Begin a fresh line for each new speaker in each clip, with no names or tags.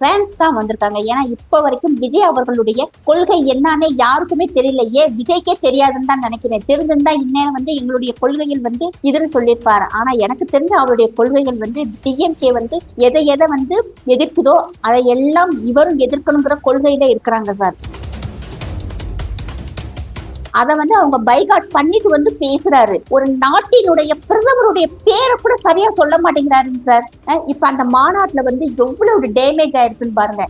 Fans தான் வந்திருக்காங்க. ஏன்னா இப்ப வரைக்கும் விஜய் அவர்களுடைய கொள்கை என்னன்னு யாருக்குமே தெரியல. ஏன்? விஜய்க்கே தெரியாதுன்னு தான் நினைக்கிறேன். தெரிஞ்சிருந்தா இன்னும் வந்து எங்களுடைய கொள்கைகள் வந்து இதுன்னு சொல்லியிருப்பாரு. ஆனா எனக்கு தெரிஞ்ச அவருடைய கொள்கைகள் வந்து டிஎம்கே வந்து எதை எதை வந்து எதிர்க்குதோ அதை எல்லாம் இவரும் எதிர்க்கணுங்கிற கொள்கையில இருக்கிறாங்க சார். அதை வந்து அவங்க பைகாட் பண்ணிட்டு வந்து பேசுறாரு. ஒரு நாட்டினுடைய பிரதமருடைய பேரை கூட சரியா சொல்ல மாட்டேங்கிறாருங்க சார். இப்ப அந்த மாநாட்டுல வந்து எவ்வளவு டேமேஜ் ஆயிருக்குன்னு பாருங்க.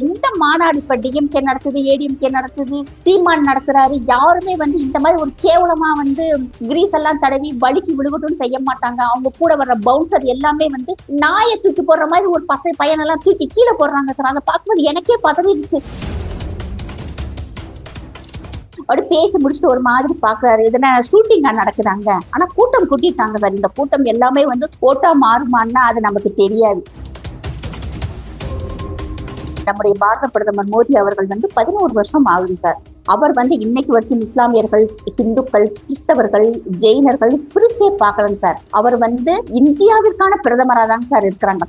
எந்த மாநாடு இப்ப டிஎம்கே நடத்துது ஏடிஎம்கே நடத்துது சீமான் நடத்துறாரு யாருமே வந்து இந்த மாதிரி ஒரு கேவலமா வந்து கிரீஸ் எல்லாம் தடவி வலிக்கு விழுகட்டும்னு செய்ய மாட்டாங்க. அவங்க கூட வர்ற பவுன்சர் எல்லாமே வந்து நாயை தூக்கி போடுற மாதிரி ஒரு பசை பையனெல்லாம் தூக்கி கீழே போடுறாங்க சார். அதை பார்க்கும்போது எனக்கே பதவி இருக்கு அப்படி பேசி முடிச்சுட்டு ஒரு மாதிரி பாக்குறாரு. இதுனா ஷூட்டிங்கா நடக்குதாங்க? ஆனா கூட்டம் கூட்டிட்டாங்க சார் இந்த கூட்டம் எல்லாமே வந்து கோட்டா மாறுமான்னா அது நமக்கு தெரியாது. நம்முடைய பாரத பிரதமர் மோடி அவர்கள் வந்து பதினோரு வருஷம் ஆகுது சார். அவர் வந்து இன்னைக்கு வரைக்கும் இஸ்லாமியர்கள் இந்துக்கள் கிறிஸ்தவர்கள் ஜெயினர்கள் பிரிச்சே பார்க்கலாம் சார். அவர் வந்து இந்தியாவிற்கான பிரதமராக தான் சார் இருக்கிறாங்க.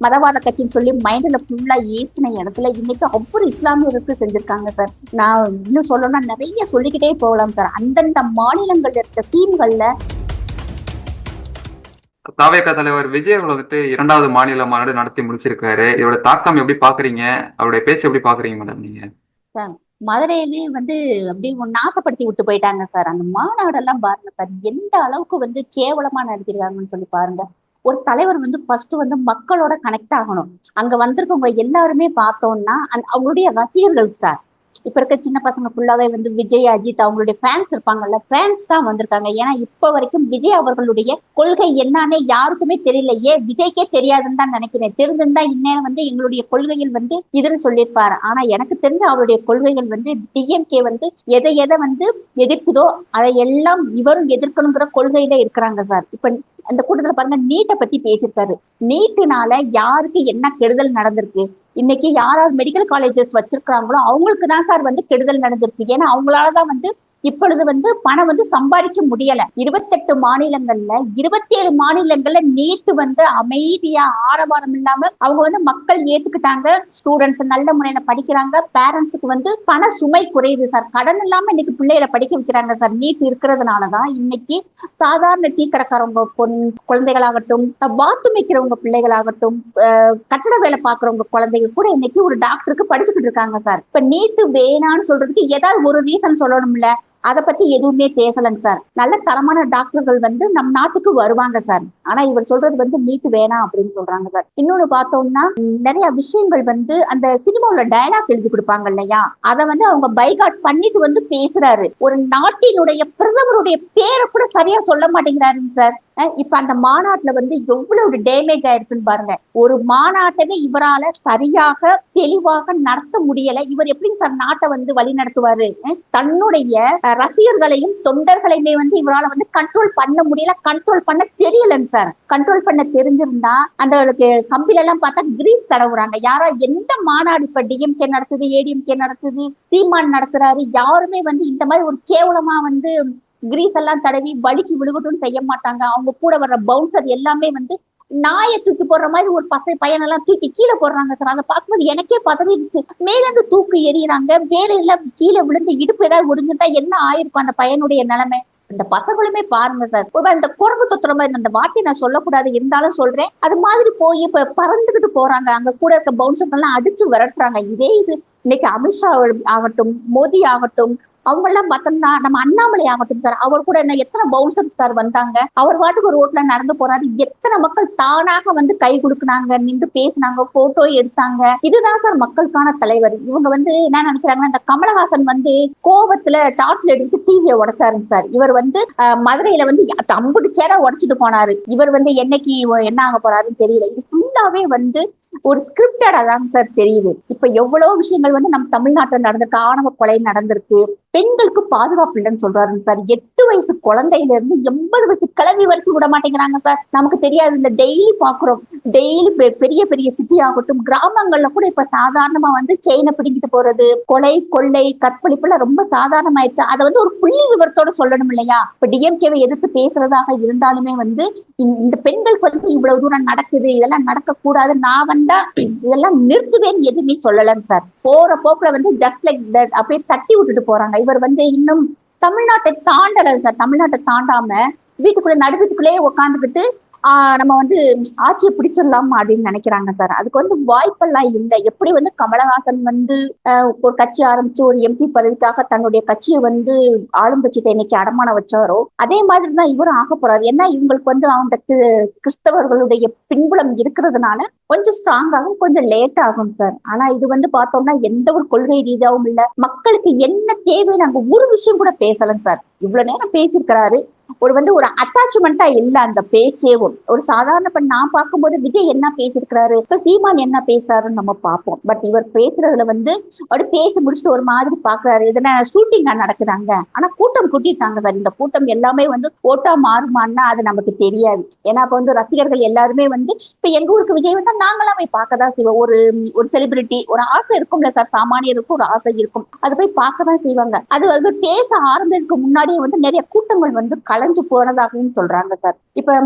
மதவாத கட்சின்னு சொல்லி மைண்ட்ல ஃபுல்லா ஏசின இடத்துல இன்னைக்கு அவ்வளவு இஸ்லாமியருக்கு செஞ்சிருக்காங்க சார் நான் இன்னும் சொல்லணும்னா நிறைய சொல்லிக்கிட்டே போகலாம் சார் அந்தந்த மாநிலங்கள்ல இருக்க டீம்கள்ல
தாவேகா தலைவர் விஜய் அவர்கள் வந்துட்டு இரண்டாவது மாநில மாநாடு நடத்தி முடிச்சிருக்காரு. இதோட தாக்கம் எப்படி பாக்குறீங்க? அவருடைய பேச்சு எப்படி பாக்குறீங்க மேடம் நீங்க?
மதுரையவே வந்து அப்படியே நாசப்படுத்தி விட்டு போயிட்டாங்க சார் அந்த மாநாடெல்லாம் பாருங்க சார் எந்த அளவுக்கு வந்து கேவலமா நடத்திருக்காங்கன்னு சொல்லி பாருங்க. ஒரு தலைவர் வந்து ஃபர்ஸ்ட் வந்து மக்களோட கனெக்ட் ஆகணும். அங்க வந்திருக்கவங்க எல்லாருமே பார்த்தோம்னா அவங்களுடைய ரசிகர்கள் சார் இப்ப இருக்க சின்ன பசங்க ஃபுல்லாவே வந்து விஜய் அஜித் அவங்களுடைய ஃபேன்ஸ் இருப்பாங்கல்ல ஃபேன்ஸ் தான் வந்திருக்காங்க. ஏன்னா இப்ப வரைக்கும் விஜய் அவர்களுடைய கொள்கை என்னன்னே யாருக்குமே தெரியல. ஏன் விஜய்க்கே தெரியாதுன்னு தான் நினைக்கிறேன். தெரிஞ்சிருந்தா இன்னும் வந்து எங்களுடைய கொள்கைகள் வந்து இதுன்னு சொல்லியிருப்பாரு. ஆனா எனக்கு தெரிஞ்ச அவருடைய கொள்கைகள் வந்து டிஎம்கே வந்து எதை எதை வந்து எதிர்க்குதோ அதை எல்லாம் இவரும் எதிர்க்கணுங்கிற கொள்கையில இருக்கிறாங்க சார் இப்ப அந்த கூட்டத்துல பாருங்க நீட்டை பத்தி பேசியிருக்காரு. நீட்டுனால யாருக்கு என்ன கெடுதல் நடந்திருக்கு? இன்னைக்கு யார் யார் மெடிக்கல் காலேஜஸ் வச்சிருக்காங்களோ அவங்களுக்கு தான் சார் வந்து கெடுதல் நடந்திருக்கு. ஏன்னா அவங்களாலதான் வந்து இப்பொழுது வந்து பணம் வந்து சம்பாதிக்க முடியல. இருபத்தெட்டு மாநிலங்கள்ல இருபத்தேழு மாநிலங்கள்ல நீட்டு வந்து அமைதியா ஆரவாரம் இல்லாம அவங்க வந்து மக்கள் ஏத்துக்கிட்டாங்க. ஸ்டூடெண்ட்ஸ் நல்ல முறையில படிக்கிறாங்க. பேரண்ட்ஸுக்கு வந்து பண சுமை குறையுது சார் கடன் இல்லாம இன்னைக்கு பிள்ளைகளை படிக்க வைக்கிறாங்க சார் நீட் இருக்கிறதுனாலதான் இன்னைக்கு சாதாரண டீ கடைக்காரவங்க பொன் குழந்தைகளாகட்டும் பாத்ரூம் வைக்கிறவங்க பிள்ளைகளாகட்டும் கட்டட வேலை பாக்குறவங்க குழந்தைங்க கூட இன்னைக்கு ஒரு டாக்டருக்கு படிச்சுக்கிட்டு இருக்காங்க சார் இப்ப நீட்டு வேணான்னு சொல்றதுக்கு ஏதாவது ஒரு ரீசன் சொல்லணும்ல. அதை பத்தி எதுவுமே பேசலங்க சார். நல்ல தரமான டாக்டர்கள் வந்து நம் நாட்டுக்கு வருவாங்க சார். ஆனா இவர் சொல்றது வந்து நீட்டு வேணாம் அப்படின்னு சொல்றாங்க சார். இன்னொன்னு பார்த்தோம்னா நிறைய விஷயங்கள் வந்து அந்த சினிமாவுல டயலாக் எழுதி கொடுப்பாங்க இல்லையா? அதை வந்து அவங்க பைகாட் பண்ணிட்டு வந்து பேசுறாரு. ஒரு நாட்டினுடைய பிரதமருடைய பேரை கூட சரியா சொல்ல மாட்டேங்கிறாருங்க சார். இப்ப அந்த மாநாட்டுல வந்து எவ்வளவு டேமேஜ் ஆயிருக்குன்னு பாருங்க. ஒரு மாநாட்டவே இவரால சரியாக தெளிவாக நடத்த முடியல. இவர் எப்படி சார் நாட்டை வந்து வழி நடத்துவாரு? தன்னுடைய ரசிகர்களையும் தொண்டர்களையுமே வந்து இவரால வந்து கண்ட்ரோல் பண்ண முடியல. கண்ட்ரோல் பண்ண தெரியலங்க சார் கண்ட்ரோல் பண்ண தெரிஞ்சிருந்தா அந்த கம்பில எல்லாம் பார்த்தா கிரீஸ் தடவுறாங்க. யாரா எந்த மாநாடு இப்ப டிஎம்கே நடத்துது ஏடிஎம்கே நடத்துது சீமான் நடத்துறாரு யாருமே வந்து இந்த மாதிரி ஒரு கேவலமா வந்து கிரீஸ் எல்லாம் தடவி வலிக்கு விழுகட்டும்னு செய்ய மாட்டாங்க. அவங்க கூட வர்ற பவுன்சர் எல்லாமே வந்து நாயை தூக்கி போடுற மாதிரி ஒரு பசை பையனெல்லாம் தூக்கி கீழே போடுறாங்க சார் அதை பார்க்கும்போது எனக்கே பதவி இருக்கு மேலேருந்து தூக்கு எறிகிறாங்க வேற கீழே விழுந்து இடுப்பு ஏதாவது ஒடிஞ்சுட்டா என்ன ஆயிருக்கும் அந்த பையனுடைய நிலைமை? இந்த பசங்களுமே பாருங்க சார் இந்த குரங்கு தொத்துற மாதிரி அந்த வார்த்தை நான் சொல்லக்கூடாது. இருந்தாலும் சொல்றேன். அது மாதிரி போய் இப்ப பறந்துகிட்டு போறாங்க. அங்க கூட இருக்க பவுன்சர்கள் எல்லாம் அடிச்சு விரட்டுறாங்க. இதே இது. இன்னைக்கு அமித்ஷா ஆகட்டும் மோடி ஆகட்டும் அவங்க எல்லாம் பார்த்தோம்னா நம்ம அண்ணாமலை ஆகட்டும் சார். அவர் கூட என்ன எத்தனை பவுன்சர் சார் வந்தாங்க? அவர் பாட்டுக்கு ரோட்ல நடந்து போறாரு. எத்தனை மக்கள் தானாக வந்து கை கொடுக்குனாங்க நின்று பேசினாங்க போட்டோ எடுத்தாங்க. இதுதான் சார் மக்களுக்கான தலைவர். இவங்க வந்து என்ன நினைக்கிறாங்கன்னா இந்த கமலஹாசன் வந்து கோபத்துல டார்ச்ல எடுத்து டிவியை உடைச்சாருங்க சார். இவர் வந்து மதுரையில வந்து அம்புட்டு சேர உடைச்சிட்டு போனாரு. இவர் வந்து என்னைக்கு என்ன ஆக போறாருன்னு தெரியல. இது ஃபுல்லாவே வந்து ஒரு ஸ்கிரிப்டடா தான் சார் தெரியுது. இப்ப எவ்வளவு விஷயங்கள் வந்து நம்ம தமிழ்நாட்டுல நடந்திருக்கு. ஆணவ கொலை நடந்திருக்கு. பெண்களுக்கு பாதுகாப்பு இல்லைன்னு சொல்றாருங்க சார். எட்டு வயசு குழந்தையில இருந்து எண்பது வயசு கிளவி வரைக்கும் விட மாட்டேங்கிறாங்க சார். நமக்கு தெரியாது இந்த டெய்லி பாக்குறோம். டெய்லி பெரிய பெரிய சிட்டி ஆகட்டும் கிராமங்கள்ல கூட இப்ப சாதாரணமா வந்து செயினை பிடிங்கிட்டு போறது கொலை கொள்ளை கற்பழிப்பு எல்லாம் ரொம்ப சாதாரணமாயிடுச்சு. அதை வந்து ஒரு புள்ளி விவரத்தோட சொல்லணும் இல்லையா? இப்ப டிஎம்கேவை எதிர்த்து பேசுறதாக இருந்தாலுமே வந்து இந்த- பெண்களுக்கு வந்து இவ்வளவு தூரம் நடக்குது இதெல்லாம் நடக்க கூடாது நான் வந்தா இதெல்லாம் நிறுத்துவேன்னு எதுவுமே சொல்லலங்க சார். போற போக்குல வந்து ஜஸ்ட் லைக் தட் அப்படியே தட்டி விட்டுட்டு போறாங்க இவர் வந்து இன்னும் தமிழ்நாட்டை தாண்டல சார் தமிழ்நாட்டை தாண்டாம வீட்டுக்குள்ள நடுவீட்டுக்குள்ளேயே உட்காந்துக்கிட்டு நம்ம வந்து ஆட்சியை பிடிச்சிடலாம் அப்படின்னு நினைக்கிறாங்க சார். அதுக்கு வந்து வாய்ப்பெல்லாம் இல்லை. எப்படி வந்து கமலஹாசன் வந்து ஆஹ் ஒரு கட்சி ஆரம்பிச்சு ஒரு எம்பி பதவிக்காக தன்னுடைய கட்சியை வந்து ஆளும் கட்சியை இன்னைக்கு அடமான வச்சாரோ அதே மாதிரி தான் இவரும் ஆக போறாரு. ஏன்னா இவங்களுக்கு வந்து அந்த கி- கிறிஸ்தவர்களுடைய பின்புலம் இருக்கிறதுனால கொஞ்சம் ஸ்ட்ராங் ஆகும் கொஞ்சம் லேட் ஆகும் சார். ஆனா இது வந்து பார்த்தோம்னா எந்த ஒரு கொள்கை ரீதியாவும் இல்ல. மக்களுக்கு என்ன தேவை நாங்க ஒரு விஷயம் கூட பேசலாம் சார். இவ்வளவு நேரம் பேசியிருக்கிறாரு. ஒரு வந்து ஒரு அட்டாச்மெண்டா இல்ல அந்த பேச்சேவும் ஒரு சாதாரண இப்ப நான் பார்க்கும்போது விஜய் என்ன பேசியிருக்கிறாரு? இப்ப சீமான் என்ன பேசுறாருன்னு நம்ம பார்ப்போம். பட் இவர் பேசுறதுல வந்து அப்படி பேசி முடிச்சுட்டு ஒரு மாதிரி பாக்குறாரு இதுல ஷூட்டிங்கா நடக்குதாங்க? ஆனா கூட்டம் கூட்டிட்டாங்க சார். இந்த கூட்டம் எல்லாமே வந்து ஓட்டா மாறுமான்னா அது நமக்கு தெரியாது. ஏன்னா இப்ப வந்து ரசிகர்கள் எல்லாருமே வந்து இப்ப எங்க ஊருக்கு விஜய் வந்தா நாங்களாம் போய் பார்க்கதான் செய்வோம். ஒரு ஒரு செலிபிரிட்டி ஒரு ஆசை இருக்கும்ல சார். சாமானியருக்கும் ஒரு ஆசை இருக்கும். அது போய் பார்க்கதான் செய்வாங்க. அது வந்து பேச ஆரம்பிக்கு முன்னாடியே வந்து நிறைய கூட்டங்கள் வந்து கலைஞ்சு போனதாகவும் சொல்றாங்க சார். இப்ப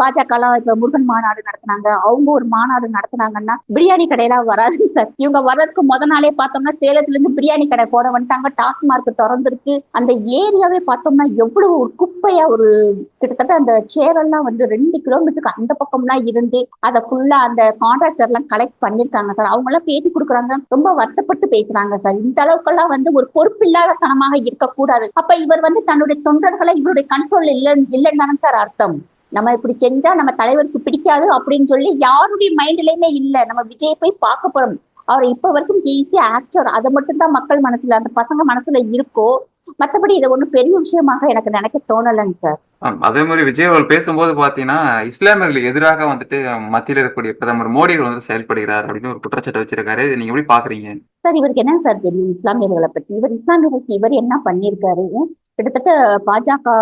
பாஜக எல்லாம் இப்ப முருகன் மாநாடு நடத்தினாங்க. அவங்க ஒரு மாநாடு நடத்தினாங்கன்னா பிரியாணி கடையெல்லாம் வராது சார். இவங்க வர்றதுக்கு முத நாளே பார்த்தோம்னா சேலத்துல இருந்து பிரியாணி கடை போட வந்துட்டாங்க. டாஸ்மார்க் திறந்துருக்கு. அந்த ஏரியாவே பார்த்தோம்னா எவ்வளவு ஒரு குப்பையா ஒரு கிட்டத்தட்ட அந்த சேர் எல்லாம் வந்து ரெண்டு கிலோமீட்டருக்கு அந்த பக்கம்லாம் இருந்து அதை ஃபுல்லா அந்த கான்ட்ராக்டர் எல்லாம் கலெக்ட் பண்ணிருக்காங்க சார். அவங்க எல்லாம் பேட்டி கொடுக்குறாங்க. ரொம்ப வருத்தப்பட்டு பேசுறாங்க சார். இந்த அளவுக்கெல்லாம் வந்து ஒரு பொறுப்பில்லாத தனமாக இருக்கக்கூடாது. அப்ப இவர் வந்து தன்னுடைய தொண்டர்களை இவருடைய கண்ட்ரோல் இல்ல இல்லைன்னு தானே சார் அர்த்தம். நம்ம இப்படி செஞ்சா நம்ம தலைவருக்கு பிடிக்காது அப்படின்னு சொல்லி யாருடைய மைண்ட்லயுமே இல்ல. நம்ம விஜய் போய் பார்க்க போறோம். அவர் இப்ப வரைக்கும் ஈஸியா ஆக்டர் அதை மட்டும் தான் மக்கள் மனசுல அந்த பசங்க மனசுல இருக்கோ? மத்தபடி இதை ஒண்ணும் பெரிய விஷயமாக எனக்கு நினைக்க தோணலைங்க சார்.
அதே மாதிரி விஜய் அவர்கள் பேசும்போது பாத்தீங்கன்னா இஸ்லாமியர்களுக்கு எதிராக வந்துட்டு மத்தியில் இருக்கக்கூடிய பிரதமர் மோடிகள் வந்து செயல்படுகிறார் அப்படின்னு ஒரு குற்றச்சாட்டு வச்சிருக்காரு. நீங்க எப்படி பாக்குறீங்க?
சார் இவருக்கு என்ன சார் தெரியும் இஸ்லாமியர்களை பத்தி? இவர் இஸ்லாமியர்களுக்கு இவர் என்ன பண்ணியிருக்காரு? கிட்டத்தட்ட பாஜக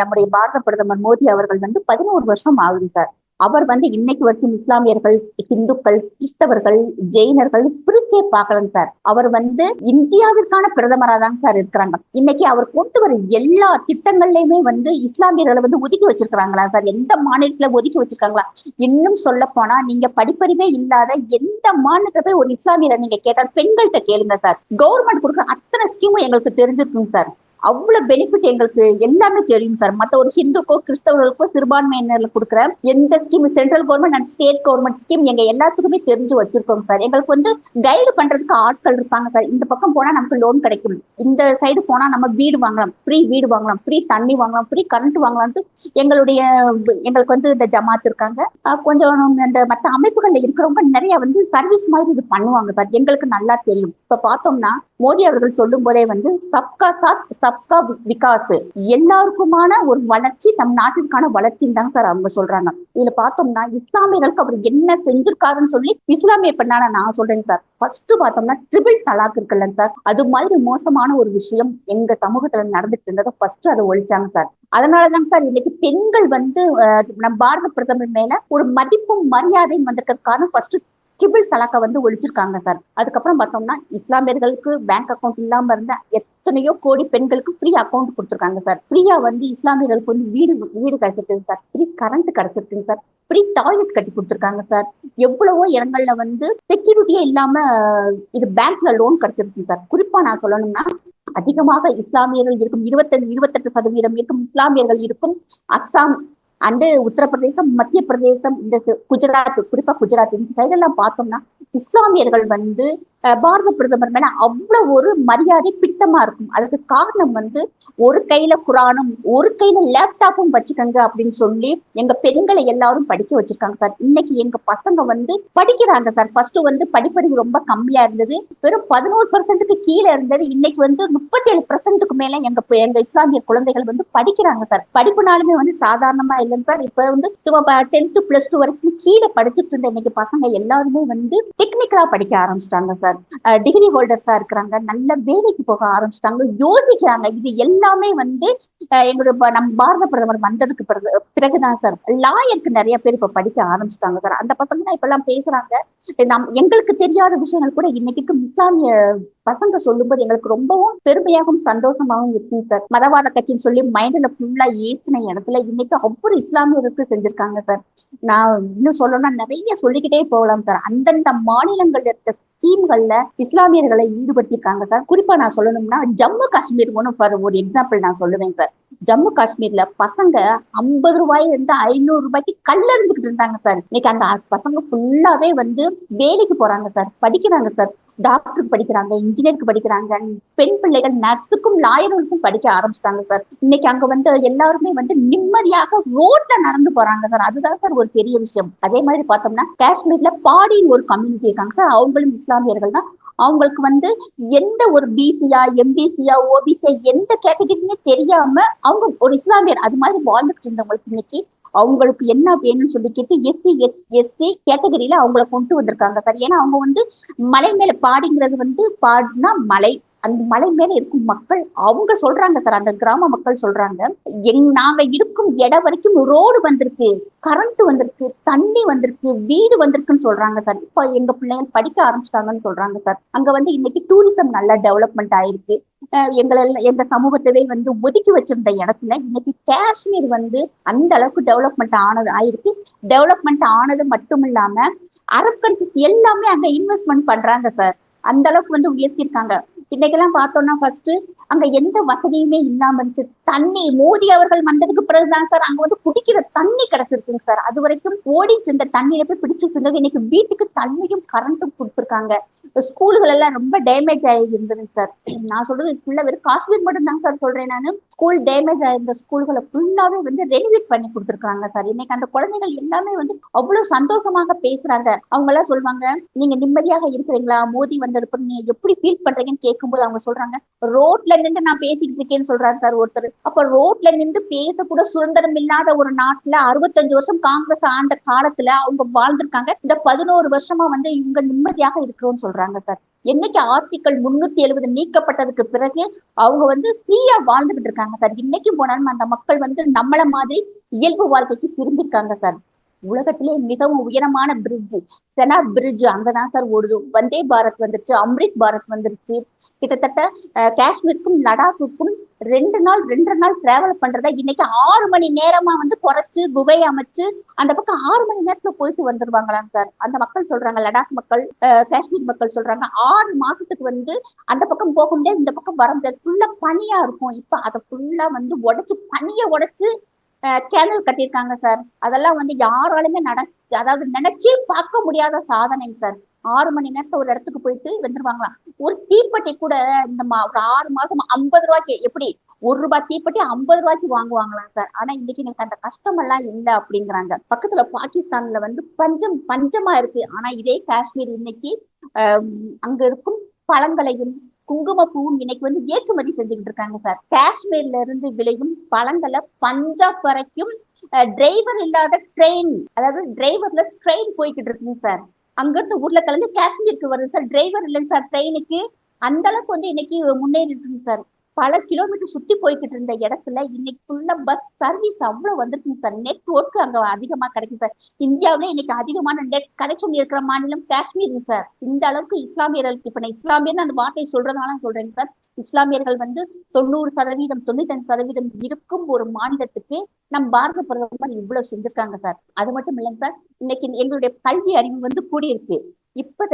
நம்முடைய பாரத பிரதமர் மோடி அவர்கள் வந்து பதினோரு வருஷம் ஆகுது சார். அவர் வந்து இன்னைக்கு வரைக்கும் இஸ்லாமியர்கள் இந்துக்கள் கிறிஸ்தவர்கள் ஜெயினர்கள் பிரிச்சே பார்க்கலாம் சார். அவர் வந்து இந்தியாவிற்கான பிரதமராக தான் சார் இருக்கிறாங்க. இன்னைக்கு அவர் கொண்டு வர எல்லா திட்டங்கள்லயுமே வந்து இஸ்லாமியர்களை வந்து ஒதுக்கி வச்சிருக்கிறாங்களா சார்? எந்த மாநிலத்துல ஒதுக்கி வச்சிருக்காங்களா? இன்னும் சொல்ல போனா நீங்க படிப்பறிவே இல்லாத எந்த மாநிலத்துல போய் ஒரு இஸ்லாமியரை நீங்க கேட்டால் பெண்கள்கிட்ட கேளுங்க சார். கவர்மெண்ட் கொடுக்குற அத்தனை ஸ்கீமும் எங்களுக்கு தெரிஞ்சிருக்கும் சார். அவ்வளவு பெனிஃபிட் எங்களுக்கு எல்லாமே தெரியும் சார் மத்த ஒரு ஹிந்துக்கோ கிறிஸ்தவர்களுக்கோ சிறுபான்மையினர்களுக்கு கொடுக்குற எந்த scheme central government and state government scheme எங்க எல்லாத்துக்குமே தெரிஞ்சு வச்சிருக்கோம் சார் எங்களுக்கு வந்து கைடு பண்றதுக்கு ஆட்கள் இருப்பாங்க சார் இந்த பக்கம் போனா நமக்கு லோன் கிடைக்கும். இந்த சைடு போனா நம்ம வீடு வாங்கலாம். ஃப்ரீ வீடு வாங்கலாம். ஃப்ரீ தண்ணி வாங்கலாம். ஃப்ரீ கரண்ட் வாங்கலாம்னு எங்களுடைய எங்களுக்கு வந்து இந்த ஜமாத் இருக்காங்க. கொஞ்சம் இந்த மத்த அமைப்புகள்ல இருக்கிறவங்க நிறைய வந்து சர்வீஸ் மாதிரி இது பண்ணுவாங்க சார் எங்களுக்கு நல்லா தெரியும். இப்ப பார்த்தோம்னா மோடி அவர்கள் சொல்லும் போதே வந்து சப்கா சாத் சப்கா விகாஸ் எல்லாருக்குமான ஒரு வளர்ச்சி நம் நாட்டிற்கான வளர்ச்சின்னு தாங்க சார் அவங்க சொல்றாங்க. இதுல பார்த்தோம்னா இஸ்லாமியர்களுக்கு அவர் என்ன செஞ்சிருக்காருன்னு சொல்லி இஸ்லாமிய பெண்ணான நான் சொல்றேங்க சார். ஃபர்ஸ்ட் பார்த்தோம்னா ட்ரிபிள் தலாக் இருக்குல்ல சார். அது மாதிரி மோசமான ஒரு விஷயம் எங்க சமூகத்துல நடந்துட்டு இருந்ததை ஃபர்ஸ்ட் அதை ஒழிச்சாங்க சார். அதனாலதாங்க சார் இன்னைக்கு பெண்கள் வந்து அஹ், நம் பாரத பிரதமர் மேல ஒரு மதிப்பும் மரியாதையும் வந்திருக்கிறதுக்கான ஃபர்ஸ்ட் கிபில் தலாக்கை வந்து ஒழிச்சிருக்காங்க சார் அதுக்கப்புறம் பார்த்தோம்னா இஸ்லாமியர்களுக்கு பேங்க் அக்கவுண்ட் இல்லாம இருந்த எத்தனையோ கோடி பெண்களுக்கு ஃப்ரீ அக்கவுண்ட் கொடுத்துருக்காங்க சார் ஃப்ரீயா வந்து இஸ்லாமியர்களுக்கு வந்து வீடு வீடு கிடைச்சிருக்கு சார் ஃப்ரீ கரண்ட் கிடைச்சிருக்குங்க சார் ஃப்ரீ டாய்லெட் கட்டி கொடுத்துருக்காங்க சார் எவ்வளவோ இடங்கள்ல வந்து செக்யூரிட்டியே இல்லாம இது பேங்க்ல லோன் கிடைச்சிருக்கு சார் குறிப்பா நான் சொல்லணும்னா அதிகமாக இஸ்லாமியர்கள் இருக்கும் இருபத்தஞ்சு இருபத்தெட்டு சதவீதம் இருக்கும் இஸ்லாமியர்கள் இருக்கும் அஸ்ஸாம் அண்டு உத்தரப்பிரதேசம் மத்திய பிரதேசம் இந்த குஜராத் குறிப்பா குஜராத் இந்த சைடெல்லாம் பார்த்தோம்னா இஸ்லாமியர்கள் வந்து பாரத பிரதமர் மேல அவ்வளவு ஒரு மரியாதை பித்தமா இருக்கும். அதுக்கு காரணம் வந்து ஒரு கையில குரானும் ஒரு கையில லேப்டாப்பும் வச்சுக்கோங்க அப்படின்னு சொல்லி எங்க பெண்களை எல்லாரும் படிக்க வச்சிருக்காங்க சார். இன்னைக்கு எங்க பசங்க வந்து படிக்கிறாங்க சார். ஃபர்ஸ்ட் வந்து படிப்பறிவு ரொம்ப கம்மியா இருந்தது. வெறும் பதினோரு பர்சன்ட்டுக்கு கீழே இருந்தது. இன்னைக்கு வந்து முப்பத்தேழு பர்சன்ட்டுக்கு மேல எங்க எங்க இஸ்லாமிய குழந்தைகள் வந்து படிக்கிறாங்க சார். படிப்புனாலுமே வந்து சாதாரணமா இல்லைங்க சார். இப்ப வந்து டென்த்து டென்த் பிளஸ் டூ வரைக்கும் கீழே படிச்சுட்டு இருந்த இன்னைக்கு பசங்க எல்லாருமே வந்து டெக்னிக்கலா படிக்க ஆரம்பிச்சிட்டாங்க சார். சார். டிகிரி ஹோல்டர்ஸா இருக்கிறாங்க. நல்ல வேலைக்கு போக ஆரம்பிச்சிட்டாங்க. யோசிக்கிறாங்க. இது எல்லாமே வந்து எங்களோட எங்களுடைய நம்ம பாரத பிரதமர் வந்ததுக்கு பிறகு பிறகுதான் சார். லாயருக்கு நிறைய பேர் இப்ப படிக்க ஆரம்பிச்சிட்டாங்க சார். அந்த பசங்க தான் இப்ப எல்லாம் பேசுறாங்க. நம் எங்களுக்கு தெரியாத விஷயங்கள் கூட இன்னைக்கு இஸ்லாமிய பசங்க சொல்லும்போது எங்களுக்கு ரொம்பவும் பெருமையாகவும் சந்தோஷமாகவும் இருக்கும் சார். மதவாத கட்சின்னு சொல்லி மைண்ட்ல ஃபுல்லா ஏசின இடத்துல இன்னைக்கு அவ்வளவு இஸ்லாமியருக்கு செஞ்சிருக்காங்க சார். நான் இன்னும் சொல்லணும்னா நிறைய சொல்லிக்கிட்டே போகலாம் சார். அந்தந்த மாநிலங்கள்ல இருக்க ஸ்கீம்கள்ல இஸ்லாமியர்களை ஈடுபடுத்தியிருக்காங்க சார். குறிப்பா நான் சொல்லணும்னா ஜம்மு காஷ்மீர் ஒன்று ஃபார் ஒரு எக்ஸாம்பிள் நான் சொல்லுவேன் சார். ஜம்மு காஷ்மீர்ல பசங்க ஐம்பது ரூபாயில இருந்து ஐநூறு ரூபாய்க்கு கல்லறிஞ்சுக்கிட்டு இருந்தாங்க சார். இன்னைக்கு அந்த பசங்க ஃபுல்லாவே வந்து வேலைக்கு போறாங்க சார். படிக்கிறாங்க சார். டாக்டருக்கு படிக்கிறாங்க இன்ஜினியருக்கு படிக்கிறாங்க பெண் பிள்ளைகள் நர்ஸுக்கும் லாயர்களுக்கும் படிக்க ஆரம்பிச்சிட்டாங்க சார். இன்னைக்கு அங்க வந்து எல்லாருமே வந்து நிம்மதியாக ரோட்ல நடந்து போறாங்க சார். அதுதான் சார் ஒரு பெரிய விஷயம். அதே மாதிரி பார்த்தோம்னா காஷ்மீர்ல பாடின்னு ஒரு கம்யூனிட்டி இருக்காங்க சார். அவங்களும் இஸ்லாமியர்கள் தான். அவங்களுக்கு வந்து எந்த ஒரு பிசியா எம்பிசியா ஓபிசியா எந்த கேட்டகரின்னு தெரியாம அவங்க ஒரு இஸ்லாமியர் அது மாதிரி வாழ்ந்துட்டு இருந்தவங்களுக்கு இன்னைக்கு அவங்களுக்கு என்ன வேணும்னு சொல்லி கேட்டு எஸ்சி எஸ்சி கேட்டகரியில அவங்கள கொண்டு வந்திருக்காங்க. சார் ஏன்னா அவங்க வந்து மலை மேல பாடிங்கிறது வந்து பாடினா மலை. அந்த மலை மேல இருக்கும் மக்கள் அவங்க சொல்றாங்க சார் அந்த கிராம மக்கள் சொல்றாங்க எங் நாங்க இருக்கும் இடம் வரைக்கும் ரோடு வந்திருக்கு கரண்ட் வந்திருக்கு தண்ணி வந்திருக்கு வீடு வந்திருக்குன்னு சொல்றாங்க சார். இப்ப எங்க பிள்ளைங்க படிக்க ஆரம்பிச்சிட்டாங்கன்னு சொல்றாங்க சார். அங்க வந்து இன்னைக்கு டூரிசம் நல்லா டெவலப்மெண்ட் ஆயிருக்கு. எங்களை எங்க சமூகத்தவே வந்து ஒதுக்கி வச்சிருந்த இடத்துல இன்னைக்கு காஷ்மீர் வந்து அந்த அளவுக்கு டெவலப்மெண்ட் ஆனது ஆயிருக்கு. டெவலப்மெண்ட் ஆனது மட்டும் இல்லாம அரபு கண்ட்ரிஸ் எல்லாமே அங்க இன்வெஸ்ட்மெண்ட் பண்றாங்க சார். அந்த அளவுக்கு வந்து உயர்த்திருக்காங்க இன்னைக்கெல்லாம் பார்த்தோம்னா ஃபர்ஸ்ட் அங்க எந்த வசதியுமே இல்லாம இருந்துச்சு. தண்ணி மோடி அவர்கள் வந்ததுக்கு பிறகுதான் சார் அங்க வந்து குடிக்கிற தண்ணி கிடைச்சிருக்குங்க சார் அது வரைக்கும் ஓடிட்டு இருந்த தண்ணியில போய் பிடிச்சிட்டு இருந்தது இன்னைக்கு வீட்டுக்கு தண்ணியும் கரண்ட்டும் கொடுத்துருக்காங்க. ஸ்கூல்கள் எல்லாம் ரொம்ப டேமேஜ் ஆகி இருந்ததுங்க சார் நான் சொல்றது ஃபுல்லா வெறும் காஷ்மீர் மட்டும் தாங்க சார் சொல்றேன் நான். ஸ்கூல் டேமேஜ் ஆயிருந்த ஸ்கூல்களை ஃபுல்லாவே வந்து ரெனிவேட் பண்ணி கொடுத்துருக்காங்க சார் இன்னைக்கு அந்த குழந்தைகள் எல்லாமே வந்து அவ்வளவு சந்தோஷமாக பேசுறாங்க. அவங்க எல்லாம் சொல்லுவாங்க நீங்க நிம்மதியாக இருக்கிறீங்களா? மோதி வந்ததுக்கு நீங்க எப்படி ஃபீல் பண்றீங்கன்னு கேட்கும்போது அவங்க சொல்றாங்க ரோட்ல நின்று நான் பேசிக்கிட்டு இருக்கேன்னு சொல்றாரு சார் ஒருத்தர். அப்ப ரோட்ல நின்று பேச கூட சுதந்திரம் இல்லாத ஒரு நாட்டுல அறுபத்தஞ்சு வருஷம் காங்கிரஸ் ஆண்ட காலத்துல அவங்க வாழ்ந்திருக்காங்க. இந்த பதினோரு வருஷமா வந்து இவங்க நிம்மதியாக இருக்கிறோம்னு சொல்றாங்க சார். என்னைக்கு ஆர்டிக்கல் முன்னூத்தி எழுபது நீக்கப்பட்டதுக்கு பிறகு அவங்க வந்து ஃப்ரீயா வாழ்ந்துகிட்டு இருக்காங்க சார். இன்னைக்கு போனாலும் அந்த மக்கள் வந்து நம்மள மாதிரி இயல்பு வாழ்க்கைக்கு திரும்பிருக்காங்க சார். உலகத்திலே மிகவும் உயரமான பிரிட்ஜ் செனா பிரிட்ஜ் அங்கதான் சார் ஓடுது. வந்தே பாரத் வந்துருச்சு அம்ரித் பாரத் வந்துருச்சு. கிட்டத்தட்ட காஷ்மீருக்கும் லடாக்குக்கும் ரெண்டு நாள் ரெண்டு நாள் டிராவல் பண்றத இன்னைக்கு ஆறு மணி நேரமா வந்து குறைச்சு குகை அமைச்சு அந்த பக்கம் ஆறு மணி நேரத்துல போயிட்டு வந்துருவாங்களாம் சார் அந்த மக்கள் சொல்றாங்க லடாக் மக்கள் காஷ்மீர் மக்கள் சொல்றாங்க ஆறு மாசத்துக்கு வந்து அந்த பக்கம் போக முடியாது இந்த பக்கம் வர முடியாது. ஃபுல்லா பனியா இருக்கும். இப்ப அதை ஃபுல்லா வந்து உடைச்சு பனிய உடைச்சு கேனல் கட்டியிருக்காங்க சார். அதெல்லாம் வந்து யாராலுமே நட அதாவது நினைச்சே பார்க்க முடியாத சாதனைங்க சார். ஆறு மணி நேரத்துல ஒரு இடத்துக்கு போயிட்டு வந்துருவாங்களாம். ஒரு தீப்பெட்டி கூட இந்த மா- ஒரு ஆறு மாசம் ஐம்பது ரூபாய்க்கு எப்படி? ஒரு ரூபாய் தீப்பெட்டி ஐம்பது ரூபாய்க்கு வாங்குவாங்களாம் சார். ஆனா இன்னைக்கு எனக்கு அந்த கஷ்டம் எல்லாம் இல்லை அப்படிங்கிறாங்க. பக்கத்துல பாகிஸ்தான்ல வந்து பஞ்சம் பஞ்சமா இருக்கு. ஆனா இதே காஷ்மீர் இன்னைக்கு ஆஹ் அங்க இருக்கும் பழங்களையும் குங்குமப்பூவும் இன்னைக்கு வந்து ஏற்றுமதி செஞ்சுக்கிட்டு இருக்காங்க சார். காஷ்மீர்ல இருந்து விளையும் பழங்களை பஞ்சாப் வரைக்கும் டிரைவர் இல்லாத ட்ரெயின் அதாவது டிரைவர்லெஸ் ட்ரெயின் போய்கிட்டு இருக்குங்க சார். அங்கிருந்து ஊர்ல உருளைக்கிழங்கு காஷ்மீருக்கு வருது சார். டிரைவர் இல்லைங்க சார் ட்ரெயினுக்கு அந்த அளவுக்கு வந்து இன்னைக்கு முன்னேறி இருக்குங்க சார். பல கிலோமீட்டர் சுத்தி போய்கிட்டு இருந்த இடத்துல இன்னைக்கு ஃபுல்லா பஸ் சர்வீஸ் அவ்வளவு வந்திருக்குங்க சார் நெட்ஒர்க் அங்க அதிகமா கிடைக்கும் சார் இந்தியாவிலே இன்னைக்கு அதிகமான நெட் கனெக்ஷன் இருக்கிற மாநிலம் காஷ்மீருங்க சார் இந்த அளவுக்கு இஸ்லாமியர்களுக்கு இப்ப நான் இஸ்லாமியர்னு அந்த வார்த்தையை சொல்றதுனால சொல்றேங்க சார் இஸ்லாமியர்கள் வந்து தொண்ணூறு சதவீதம் தொண்ணூத்தஞ்சு சதவீதம் இருக்கும் ஒரு மாநிலத்துக்கு நம் பாரத பிரதமர் இவ்வளவு செஞ்சிருக்காங்க சார் அது மட்டும் இல்லைங்க சார் இன்னைக்கு எங்களுடைய கல்வி அறிவு வந்து கூடியிருக்கு. இப்ப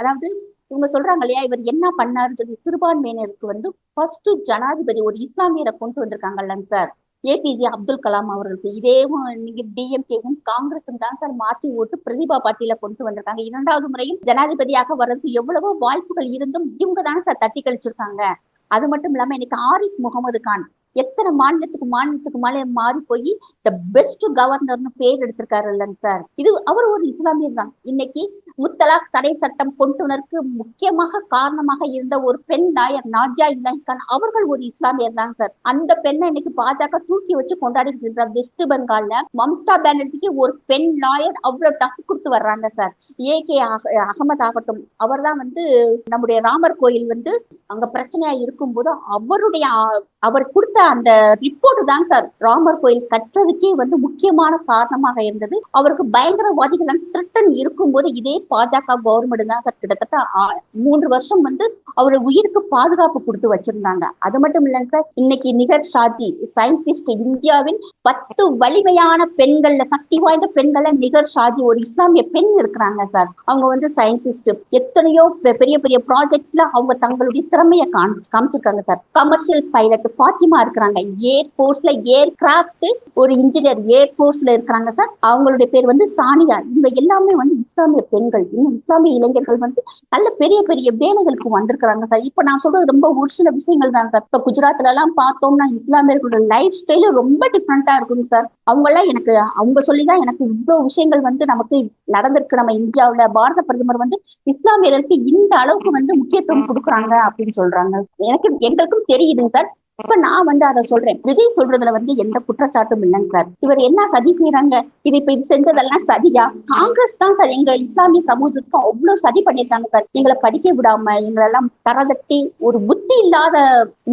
அதாவது இவங்க சொல்றாங்க இல்லையா இவர் என்ன பண்ணாருன்னு சொல்லி சிறுபான்மையினருக்கு வந்து ஃபர்ஸ்ட் ஜனாதிபதி ஒரு இஸ்லாமியரை கொண்டு வந்திருக்காங்கல்லங்க sir A P J Abdul Kalam அவர்களுக்கு. இதேவும் நீங்க டிஎம்கேவும் காங்கிரஸும் தான் சார் மாத்தி ஓட்டு பிரதிபா பாட்டீல கொண்டு வந்திருக்காங்க. இரண்டாவது முறையும் ஜனாதிபதியாக வர்றதுக்கு எவ்வளவோ வாய்ப்புகள் இருந்தும் இவங்க தானே சார் தட்டி கழிச்சிருக்காங்க. அது மட்டும் இல்லாம இன்னைக்கு ஆரிஃப் முகமது கான் எத்தனை மாநிலத்துக்கு மாநிலத்துக்கு மேலே மாறி போய் த பெஸ்ட் கவர்னர்னு பேர் எடுத்திருக்காரு இல்லைங்க சார் இது அவர் ஒரு இஸ்லாமியர் தான். இன்னைக்கு முத்தலாக் தடை சட்டம் கொண்டு வந்ததற்கு முக்கியமாக காரணமாக இருந்த ஒரு பெண் நாயர் நாஜா இலாஹி கான். அவர்கள் ஒரு இஸ்லாமியர் தான் சார். அந்த பெண்ணை இன்னைக்கு பாஜக தூக்கி வச்சு கொண்டாடிட்டு இருக்கிறார் வெஸ்ட் பெங்கால்ல மம்தா பானர்ஜிக்கு ஒரு பெண் லாயர் அவ்வளவு டஃப் கொடுத்து வர்றாங்க சார். ஏ கே அகமது ஆகட்டும் அவர் தான் வந்து நம்முடைய ராமர் கோயில் வந்து அங்க பிரச்சனையா இருக்கும்போது அவருடைய அவர் கொடுத்த அந்த ரிப்போர்ட் தான் சார். ராமர் கோயில் கட்டுறதுக்கே வந்து முக்கியமான காரணமாக இருந்தது. அவருக்கு பயங்கரவாதிகள் திருட்டன் இருக்கும்போது இதே பாஜக கவர்மெண்ட் தான் கிட்டத்தட்ட மூன்று வருஷம் வந்து அவர் உயிருக்கு பாதுகாப்பு கொடுத்து வச்சிருந்தாங்க. அது மட்டும் இல்லைங்க சார் இன்னைக்கு நிகர் ஷாஜி சயின்டிஸ்ட் இந்தியாவின் பத்து வலிமையான பெண்கள்ல சக்தி வாய்ந்த பெண்கள்ல நிகர் ஷாஜி ஒரு இஸ்லாமிய பெண் இருக்கிறாங்க சார் அவங்க வந்து சயின்டிஸ்ட் எத்தனையோ பெ- பெரிய பெரிய ப்ராஜெக்ட்ல அவங்க தங்களுடைய திறமையை காமிச்சிருக்காங்க சார் கமர்ஷியல் பைலட் பாத்திமா இருக்கிறாங்க. ஏர் போர்ஸ்ல ஏர் கிராஃப்ட் ஒரு இன்ஜினியர் ஏர் போர்ஸ்ல இருக்கிறாங்க சார் அவங்களுடைய பேர் வந்து சானியா. இவங்க எல்லாமே வந்து இஸ்லாமிய பெண்கள். இன்னும் இஸ்லாமிய இளைஞர்கள் வந்து நல்ல பெரிய பெரிய வேலைகளுக்கு வந்திருக்கிறாங்க சார். இப்ப நான் சொல்றது ரொம்ப ஒரு சில விஷயங்கள் தான் சார். இப்ப குஜராத்ல எல்லாம் பார்த்தோம்னா இஸ்லாமியர்களோட லைஃப் ஸ்டைலு ரொம்ப டிஃப்ரெண்டா இருக்கும் சார். அவங்க எல்லாம் எனக்கு அவங்க சொல்லிதான் எனக்கு இவ்வளவு விஷயங்கள் வந்து நமக்கு நடந்திருக்கு. நம்ம இந்தியாவுல பாரத பிரதமர் வந்து இஸ்லாமியர்களுக்கு இந்த அளவுக்கு வந்து முக்கியத்துவம் கொடுக்குறாங்க அப்படின்னு சொல்றாங்க. எனக்கு எங்களுக்கும் தெரியுதுங்க சார். இப்ப நான் வந்து அதை சொல்றேன். விஜய் சொல்றதுல வந்து எந்த குற்றச்சாட்டும் இல்லைங்க சார். இவர் என்ன சதி செய்யறாங்க இது இப்ப இது செஞ்சதெல்லாம் சதியா? காங்கிரஸ் தான் சார் எங்க இஸ்லாமிய சமூகத்துக்கு அவ்வளவு சதி பண்ணிருக்காங்க சார். எங்களை படிக்க விடாம எங்களெல்லாம் தரதட்டி ஒரு புத்தி இல்லாத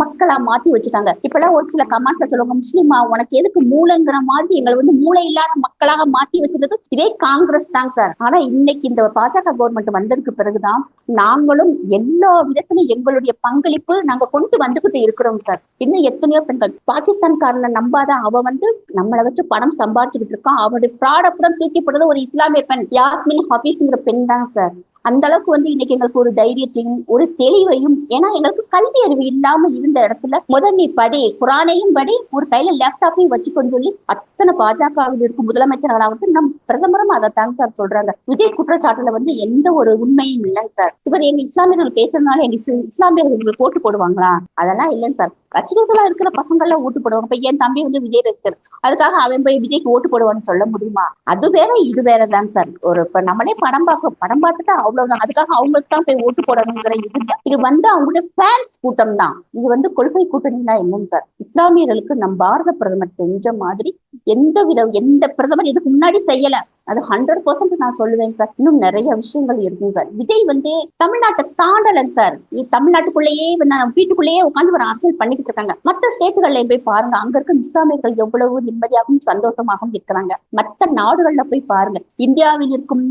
மக்களா மாத்தி வச்சுட்டாங்க. இப்ப எல்லாம் ஒரு சில கமெண்ட்ல சொல்லுவாங்க முஸ்லிமா உனக்கு எதுக்கு மூளைங்கிற மாதிரி எங்களை வந்து மூளை இல்லாத மக்களாக மாத்தி வச்சிருந்தது இதே காங்கிரஸ் தான் சார். ஆனா இன்னைக்கு இந்த பாஜக கவர்மெண்ட் வந்ததுக்கு பிறகுதான் நாங்களும் எல்லா விதத்திலும் எங்களுடைய பங்களிப்பு நாங்க கொண்டு வந்துகிட்டு இருக்கிறோம் சார். இன்னும் எத்தனையோ பெண்கள். பாகிஸ்தான்காரனை நம்பாத அவ வந்து நம்மளை வச்சு பணம் சம்பாதிச்சுக்கிட்டு இருக்கான். அவனுடைய ப்ராடக்ட் தூக்கி போடுறது ஒரு இஸ்லாமிய பெண். யாஸ்மின் ஹபீஸ்ங்கிற பெண் தான் சார். அந்த அளவுக்கு வந்து இன்னைக்கு எங்களுக்கு ஒரு தைரியத்தையும் ஒரு தெளிவையும் ஏன்னா எங்களுக்கு கல்வி அறிவு இல்லாம இருந்த இடத்துல முதல் நீ படி குரானையும் படி ஒரு கையில லேப்டாப்பையும் வச்சுக்கொண்டு சொல்லி அத்தனை பாஜகவில் இருக்கும் முதலமைச்சர்களாகட்டும் நம் பிரதமரும் அதை தாங்க சார் சொல்றாங்க. விஜய் குற்றச்சாட்டுல வந்து எந்த ஒரு உண்மையும் இல்லைங்க சார். இவர் எங்க இஸ்லாமியர்கள் பேசுறதுனால எங்க இஸ்லாமியர்கள் உங்களுக்கு ஓட்டு போடுவாங்களா? அதெல்லாம் இல்லைங்க சார். ரசிகர்களா இருக்கிற பசங்க எல்லாம் ஓட்டு போடுவாங்க. இப்ப என் தம்பி வந்து விஜய் ரசிகர். அதுக்காக அவன் போய் விஜய்க்கு ஓட்டு போடுவான்னு சொல்ல முடியுமா? அது வேற இது வேற தான் சார். ஒரு இப்ப நம்மளே படம் பார்க்க படம் பார்த்துட்டா அவ்வளவுதான். அதுக்காக அவங்களுக்கு தான் போய் ஓட்டு போடணுங்கிற இது இது வந்து அவங்களுடைய ஃபேன்ஸ் கூட்டம் தான் இது வந்து கொள்கை கூட்டணினா என்னன்னு இஸ்லாமியர்களுக்கு நம் பாரத பிரதமர் செஞ்ச மாதிரி எந்த வித எந்த பிரதமர் இதுக்கு முன்னாடி செய்யல. அது ஹண்ட்ரட் பர்சன்ட் நான் சொல்லுவேன் சார் இன்னும் நிறைய விஷயங்கள் இருக்கும் சார் விஜய் வந்து தமிழ்நாட்டை தாண்டலன் சார் தமிழ்நாட்டுக்குள்ளேயே நான் வீட்டுக்குள்ளேயே உட்காந்து ஒரு அரசியல் பண்ணிக்கிட்டு இருக்காங்க. மற்ற ஸ்டேட்டுகள்ல போய் பாருங்க. அங்க இருக்க இஸ்லாமியர்கள் எவ்வளவு நிம்மதியாகவும் சந்தோஷமாகவும் இருக்கிறாங்க. மற்ற நாடுகள்ல போய் பாருங்க. இந்தியாவில் இருக்கும்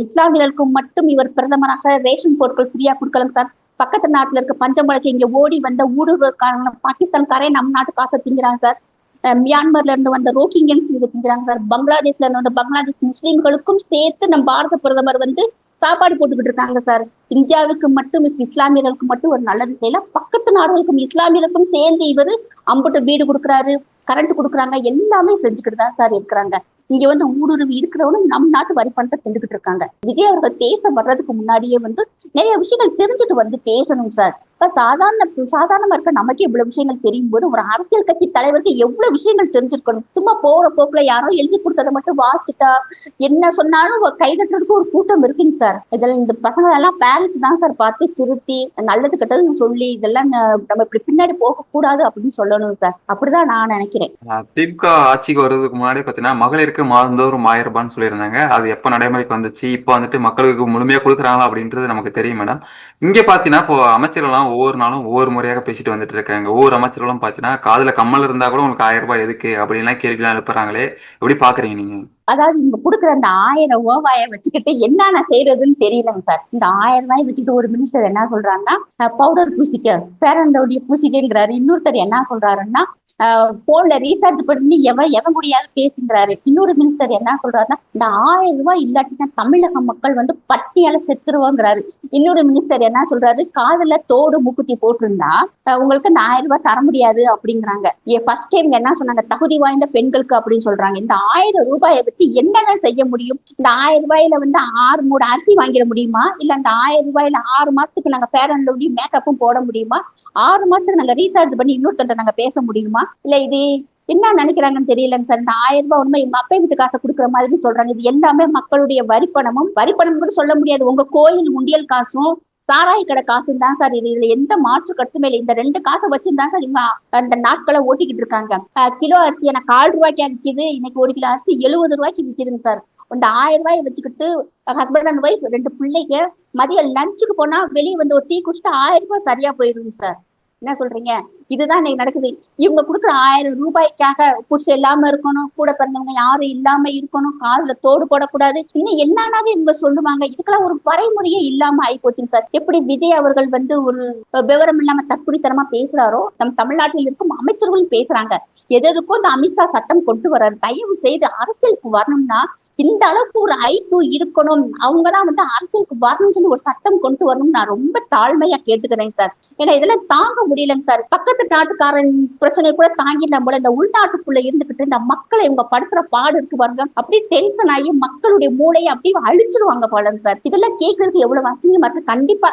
இஸ்லாமியர்களுக்கும் மட்டும் இவர் பிரதமராக ரேஷன் பொருட்கள் ஃப்ரீயா கொடுக்கலாம் சார் பக்கத்து நாட்டுல இருக்க பஞ்சம்பழக்கு இங்க ஓடி வந்த ஊடுருவக்காரங்க பாகிஸ்தான்காரே நம்ம நாட்டு காசை திங்கிறாங்க சார் மியான்மர்ல இருந்து வந்த ரோஹிங்கியன்ஸ் இது செஞ்சாங்க சார் பங்களாதேஷ்ல இருந்து வந்த பங்களாதேஷ் முஸ்லீம்களுக்கும் சேர்த்து நம்ம பாரத பிரதமர் வந்து சாப்பாடு போட்டுக்கிட்டு இருக்காங்க சார். இந்தியாவுக்கு மட்டும் இஸ்லாமியர்களுக்கு மட்டும் ஒரு நல்லது செய்யல. பக்கத்து நாடுகளுக்கும் இஸ்லாமியர்களுக்கும் சேர்ந்து இவரு அம்புட்டு வீடு கொடுக்குறாரு கரண்ட் கொடுக்குறாங்க எல்லாமே செஞ்சுக்கிட்டு தான் சார் இருக்கிறாங்க. இங்க வந்து ஊடுருவி இருக்கிறவனும் நம் நாட்டு வரி பணத்தை செஞ்சுக்கிட்டு இருக்காங்க. விஜய் அவர்கள் பேச வர்றதுக்கு முன்னாடியே வந்து நிறைய விஷயங்கள் தெரிஞ்சுட்டு வந்து பேசணும் சார். இப்ப சாதாரண சாதாரணமா இருக்க நமக்கு இவ்வளவு விஷயங்கள் தெரியும் போது ஒரு அரசியல் கட்சி தலைவருக்கு எவ்வளவு விஷயங்கள் தெரிஞ்சிருக்கணும்? சும்மா போற போக்குல யாரோ எழுதி கொடுத்ததை மட்டும் வாசிச்சுட்டா என்ன சொன்னாலும் கை தட்டுறதுக்கு ஒரு கூட்டம் இருக்குங்க சார். இதுல இந்த பசங்க எல்லாம் பேரண்ட்ஸ் தான் சார் பார்த்து திருத்தி நல்லது கெட்டது சொல்லி இதெல்லாம் நம்ம இப்படி பின்னாடி போக கூடாது அப்படின்னு சொல்லணும் சார். அப்படிதான் நான் நினைக்கிறேன்.
திமுக ஆட்சிக்கு வர்றதுக்கு முன்னாடி பாத்தீங்கன்னா மகளிருக்கு மாதந்தோறும் ஆயிரம் ரூபான்னு சொல்லியிருந்தாங்க. அது எப்ப நடைமுறைக்கு வந்துச்சு? இப்ப வந்துட்டு மக்களுக்கு முழுமையா கொடுக்குறாங்களா அப்படின்றது நமக்கு தெரியும் மேடம் இங்க பாத்தீங்கன்னா இப்போ அமைச்சர்கள்லாம் ஒவ்வொரு நாளும் ஒவ்வொரு முறையாக பேசிட்டு வந்துட்டு இருக்காங்க ஒவ்வொரு அமைச்சர்களும் பாத்தீங்கன்னா காதுல கம்மல் இருந்தா கூட உங்களுக்கு ஆயிரம் ரூபாய் எதுக்கு? அப்படின்லாம் கேள்விலாம் எழுப்புறாங்களே. எப்படி பாக்குறீங்க நீங்க?
அதாவது இங்க கொடுக்குற அந்த ஆயிரம் ஓவாய வச்சுக்கிட்டு என்னென்ன செய்யறதுன்னு தெரியலங்க சார். இந்த ஆயிரம் ரூபாய் வச்சுக்கிட்டு ஒரு மினிஸ்டர் என்ன சொல்றாங்கன்னா பவுடர் பூசிக்க பேரண்டோடைய பூசிக்கங்கிறாரு. இன்னொருத்தர் என்ன சொல்றாருன்னா போன்ல ரீசார்ஜ் பண்ணி எவன் எவன் முடியாது பேசுங்கிறாரு இன்னொரு மினிஸ்டர் என்ன சொல்றாருன்னா இந்த ஆயிரம் ரூபாய் இல்லாட்டினா தமிழக மக்கள் வந்து பட்டியால செத்துருவோங்கிறாரு. இன்னொரு மினிஸ்டர் என்ன சொல்றாரு காதுல தோடு மூக்குத்தி போட்டிருந்தா உங்களுக்கு இந்த ஆயிரம் ரூபாய் தர முடியாது அப்படிங்கிறாங்க. ஃபர்ஸ்ட் டைம் என்ன சொன்னாங்க தகுதி வாய்ந்த பெண்களுக்கு அப்படின்னு சொல்றாங்க. இந்த ஆயிரம் ரூபாயை வச்சு என்னதான் செய்ய முடியும்? இந்த ஆயிரம் ரூபாயில வந்து ஆறு மூணு அரிசி வாங்கிட முடியுமா? இல்ல அந்த ஆயிரம் ரூபாயில ஆறு மாசத்துக்கு நாங்க பேர் அண்ட் மேக்கப்பும் போட முடியுமா? ஆறு மாசத்துக்கு நாங்க ரீசார்ஜ் பண்ணி இன்னொருத்தர் நாங்க பேச முடியுமா? இல்ல இது என்ன நினைக்கிறாங்கன்னு தெரியலங்க சார் இந்த ஆயிரம் ரூபாய் உண்மை எங்க வீட்டு காசை கொடுக்குற மாதிரி சொல்றாங்க. இது எல்லாமே மக்களுடைய வரிப்பணமும் வரிப்பணம் கூட சொல்ல முடியாது. உங்க கோயில் உண்டியல் காசும் சாராய கடை காசும் தான் சார். இது இதுல எந்த மாற்று கருத்துமே இல்லை. இந்த ரெண்டு காசை வச்சுதான் சார் இவங்க அந்த நாட்களை ஓட்டிக்கிட்டு இருக்காங்க. கிலோ அரிசி எனக்கு கால் ரூபாய்க்கு விற்கிது இன்னைக்கு ஒரு கிலோ அரிசி எழுபது ரூபாய்க்கு விற்கிதுங்க சார். இந்த ஆயிரம் ரூபாய் வச்சுக்கிட்டு ஹஸ்பண்ட் அண்ட் ஒய்ஃப் ரெண்டு பிள்ளைங்க மதியம் லஞ்சுக்கு போனா வெளியே வந்து ஒரு டீ குடிச்சிட்டு ஆயிரம் ரூபாய் சரியா போயிடும் சார். என்ன சொல்றீங்க? இதுதான் இன்னைக்கு நடக்குது. இவங்க கொடுக்குற ஆயிரம் ரூபாய்க்காக புடிச்சு இல்லாம இருக்கணும் கூட பிறந்தவங்க யாரும் இல்லாம இருக்கணும் காதுல தோடு போடக்கூடாது. இன்னும் என்னன்னா இவங்க சொல்லுவாங்க. இதுக்கெல்லாம் ஒரு வரைமுறையே இல்லாம ஆயிப்போச்சுங்க சார். எப்படி விஜய் அவர்கள் வந்து ஒரு விவரம் இல்லாம தற்குறித்தனமா பேசுறாரோ நம் தமிழ்நாட்டில் இருக்கும் அமைச்சர்களும் பேசுறாங்க. எதுக்கும் இந்த அமித்ஷா சட்டம் கொண்டு வர்றாரு. தயவு செய்து அரசியலுக்கு வரணும்னா இந்த அளவுக்கு ஒரு ஐக்கியம் இருக்கணும். அவங்கதான் வந்து அரசியலுக்கு வரணும்னு சொல்லி ஒரு சட்டம் கொண்டு வரணும்னு நான் ரொம்ப தாழ்மையா கேட்டுக்கிறேன் சார். ஏன்னா இதெல்லாம் தாங்க முடியலங்க சார். பக்கத்து நாட்டுக்காரன் பிரச்சனை கூட தாங்கி நம்மள இந்த உள்நாட்டுக்குள்ள இருந்துகிட்டு இந்த மக்களை இவங்க படுத்துற பாடு இருக்கு பாருங்க. அப்படியே டென்ஷன் ஆகி மக்களுடைய மூளையை அப்படியே அழிச்சிருவாங்க போலங்க சார் இதெல்லாம் கேட்கறதுக்கு எவ்வளவு அசிங்கமா இருக்கு. கண்டிப்பா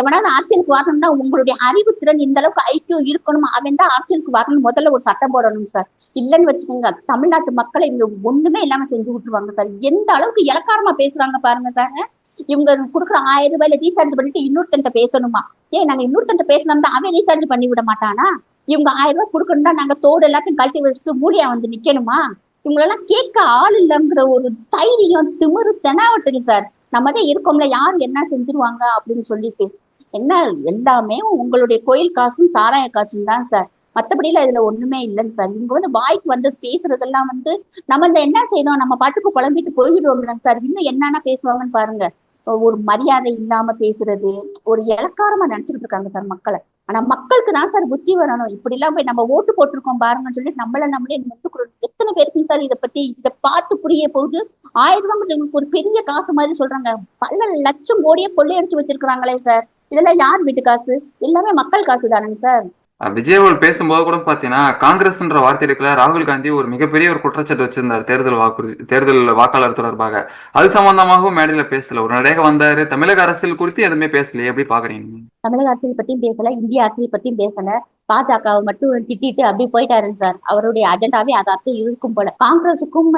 எவனாவது அரசியலுக்கு வரணும்னா உங்களுடைய அறிவு திறன் இந்த அளவுக்கு ஐக்கியம் இருக்கணும்? அவன் தான் அரசியலுக்கு வரணும் முதல்ல ஒரு சட்டம் போடணும் சார். இல்லைன்னு வச்சுக்கோங்க தமிழ்நாட்டு மக்களை இவங்க ஒண்ணுமே இல்லாம செஞ்சு விட்டுருவாங்க சார். எந்த அளவுக்கு இலக்காரமா பேசுறாங்க பாருங்க சார் இவங்க கொடுக்குற ஆயிரம் ரூபாயில ரீசார்ஜ் பண்ணிட்டு இன்னொருத்தன்ட்ட பேசணுமா? ஏன் நாங்க இன்னொருத்தன்ட்ட பேசணும்னா அவன் ரீசார்ஜ் பண்ணி விட மாட்டானா? இவங்க ஆயிரம் ரூபாய் கொடுக்கணும்னா நாங்க தோடு எல்லாத்தையும் கழட்டி வச்சுட்டு மூலியா வந்து நிக்கணுமா? இவங்களெல்லாம் கேட்க ஆள் இல்லைங்கிற ஒரு தைரியம் திமிரு தெனாவட்டுங்க சார். நம்ம தான் இருக்கோம்ல யார் என்ன செஞ்சிருவாங்க அப்படின்னு சொல்லிட்டு. என்ன எல்லாமே உங்களுடைய கோயில் காசும் சாராய காசும் தான் சார். மத்தபடியில இதுல ஒண்ணுமே இல்லைங்க சார். இவங்க வந்து வாய்க்கு வந்து பேசுறதெல்லாம் வந்து நம்ம இந்த என்ன செய்யணும்? நம்ம பாட்டுக்கு குழம்பிட்டு போயிடுவோம்ல சார். இன்னும் என்னென்ன பேசுவாங்கன்னு பாருங்க. ஒரு மரியாதை இல்லாம பேசுறது ஒரு இலக்காரமா நினைச்சிட்டு இருக்காங்க சார் மக்களை. ஆனா மக்களுக்கு தான் சார் புத்தி வரணும். இப்படி எல்லாம் போய் நம்ம ஓட்டு போட்டிருக்கோம் பாருங்கன்னு சொல்லி நம்மள நம்மளே நிறுத்துக்கிறோம் எத்தனை பேருக்கு சார் இதை பத்தி இதை பார்த்து புரிய போகுது? ஆயிரம் ரூபாய் ஒரு பெரிய காசு மாதிரி சொல்றாங்க. பல லட்சம் கோடியே கொள்ளையடிச்சு வச்சிருக்காங்களே சார். இதெல்லாம் யார் வீட்டு காசு? எல்லாமே மக்கள் காசு தானேங்க சார்.
விஜய் அவர்கள் பேசும்போது கூட பாத்தீங்கன்னா காங்கிரஸ்ன்ற வார்த்தை இருக்குல்ல ராகுல் காந்தி ஒரு மிகப்பெரிய ஒரு குற்றச்சாட்டு வச்சிருந்தார் தேர்தல் வாக்குறுதி தேர்தல் வாக்காளர் தொடர்பாக. அது சம்பந்தமாகவும் மேடையில பேசல. ஒரு நடையாக வந்தாரு. தமிழக அரசியல் குறித்து எதுவுமே பேசலையே. எப்படி பாக்குறீங்க?
தமிழக அரசியல் பத்தியும் பேசல. இந்திய அரசியல் பத்தியும் பேசல. பாஜகவை மட்டும் திட்டிட்டு அப்படியே போயிட்டாருங்க சார். அவருடைய அஜெண்டாவே அதாத்தான் இருக்கும் போல. காங்கிரஸுக்கும்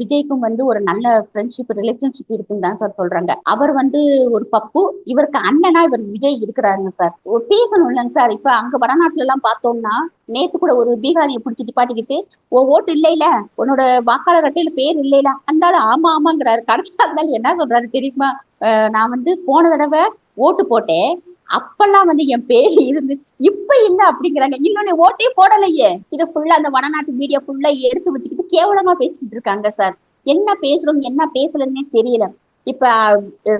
விஜய்க்கும் வந்து ஒரு நல்ல ஃப்ரெண்ட்ஷிப் ரிலேஷன்ஷிப் இருக்குன்னு தான் சார் சொல்றாங்க. அவர் வந்து ஒரு பப்பு இவருக்கு அண்ணனா இவர் விஜய் இருக்கிறாருங்க சார். ஒரு பேசணும் இல்லைங்க சார். இப்ப அங்க வடநாட்டுல எல்லாம் பார்த்தோம்னா நேத்து கூட ஒரு பீகாரியை பிடிச்சிட்டு பாட்டிக்கிட்டு ஓ ஓட்டு இல்லைல. உன்னோட வாக்காளர் அட்டையில பேர் இல்லைல. அந்தாலும் ஆமா ஆமாங்கிறாரு. கடைசியா இருந்தாலும் என்ன சொல்றாரு தெரியுமா? நான் வந்து போன தடவை ஓட்டு போட்டேன். அப்பெல்லாம் வந்து என் பேர் இருந்து இப்ப இல்ல அப்படிங்கிறாங்க. இன்னொன்னு ஓட்டே போடலையே. இது ஃபுல்லா அந்த வடநாட்டு மீடியா ஃபுல்லா எடுத்து வச்சுக்கிட்டு கேவலமா பேசிக்கிட்டு இருக்காங்க சார். என்ன பேசுறோம் என்ன பேசலன்னே தெரியல. இப்ப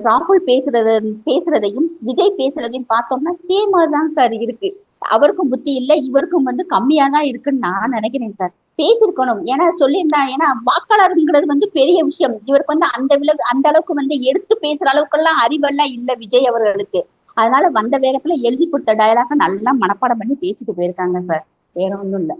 ராகுல் பேசுறது பேசுறதையும் விஜய் பேசுறதையும் பார்த்தோம்னா சேமா தான் சார் இருக்கு. அவருக்கும் புத்தி இல்ல இவருக்கும் வந்து கம்மியா தான் இருக்குன்னு நான் நினைக்கிறேன் சார். பேசிருக்கணும் ஏன்னா சொல்லியிருந்தா ஏன்னா வாக்காளருங்கிறது வந்து பெரிய விஷயம். இவருக்கு வந்து அந்த விளவு அந்த அளவுக்கு வந்து எடுத்து பேசுற அளவுக்கெல்லாம் அறிவெல்லாம் இல்ல விஜய் அவர்களுக்கு. அதனால வந்த வேகத்துல எழுதி கொடுத்த டயலாக நல்லா மனப்பாடம் பண்ணி பேசிட்டு போயிருக்காங்க சார். வேற ஒண்ணும் இல்ல.